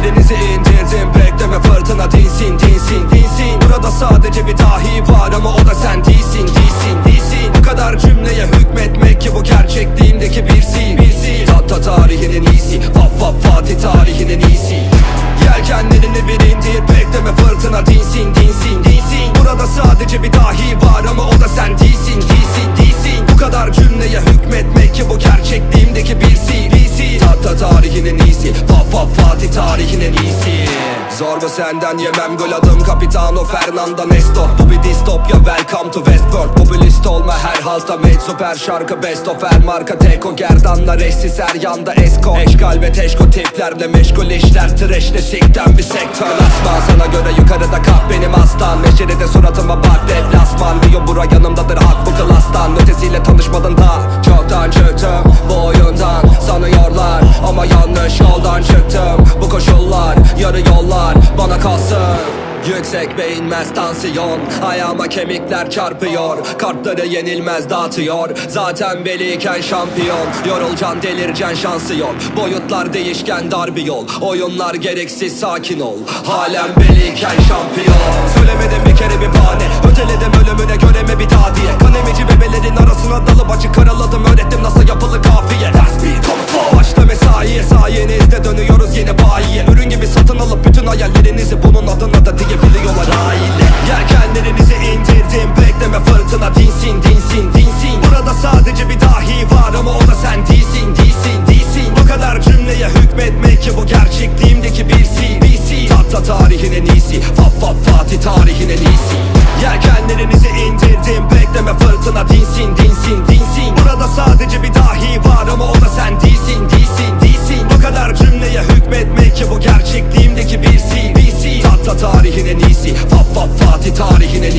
Yelkenlerinizi indirdim Bekleme fırtına dinsin dinsin dinsin. Burada sadece bir dahi var ama o da sen değilsin değilsin değilsin. Bu kadar cümleye hükmetmek ki bu gerçekliğimdeki bir sil bir sil. Hatta tarihinin iyisi Vaf vaf Fatih tarihinin iyisi. Yelkenlerini bir indir Bekleme fırtına dinsin dinsin dinsin. Burada sadece bir dahi Fatih tarihinin iyisi Zor bu senden yemem gol adım Capitano Fernando Nesto. Bu bir distopya welcome to Westworld. Popülist olma her halta made süper şarkı best of. Her marka Teko gerdanla eşsiz her yanda esko. Eşkal ve teşko tiplerle meşgul işler. Trash'le sikten bir sektör. Aslan sana göre yukarıda kalk benim aslan. Neşeli de suratıma bak deplasman Diyor bura yanımdadır hak bu klastan Ötesiyle tanışmadın da çoktan çıktım Yüksek ve inmez tansiyon. Ayağıma kemikler çarpıyor. Kartları yenilmez dağıtıyor. Zaten beliyken şampiyon. Yorulcan delircen şansı yok. Boyutlar değişken dar bir yol. Oyunlar gereksiz sakin ol. Halen beliyken şampiyon. Söylemedim bir kere bir bahane. Öteledim ölümüne göreme bir daha diye. Kan emici bebelerin arasına dalıp açık karaladım. Öğrettim nasıl yapılı kafiye. Ders bir Başta mesaiye sayenizde dönüyoruz yine bayiye. Ürün gibi satın alıp bütün hayallerinizi bunun bekleme fırtına dinsin dinsin dinsin. Burada sadece bir dahi var ama o da sen değilsin değilsin değilsin. Bu kadar cümleye hükmetmek ki bu gerçekliğimdeki bir sil sil Hatta tarihin en iyisi Faf faf Fatih tarihin en Yelkenlerinizi indirdim bekleme fırtına dinsin dinsin dinsin. Burada sadece bir dahi var ama o da sen değilsin değilsin değilsin. Bu kadar cümleye hükmetmek ki bu gerçekliğimdeki bir sil sil Hatta tarihin en iyisi Faf faf Fatih tarihin en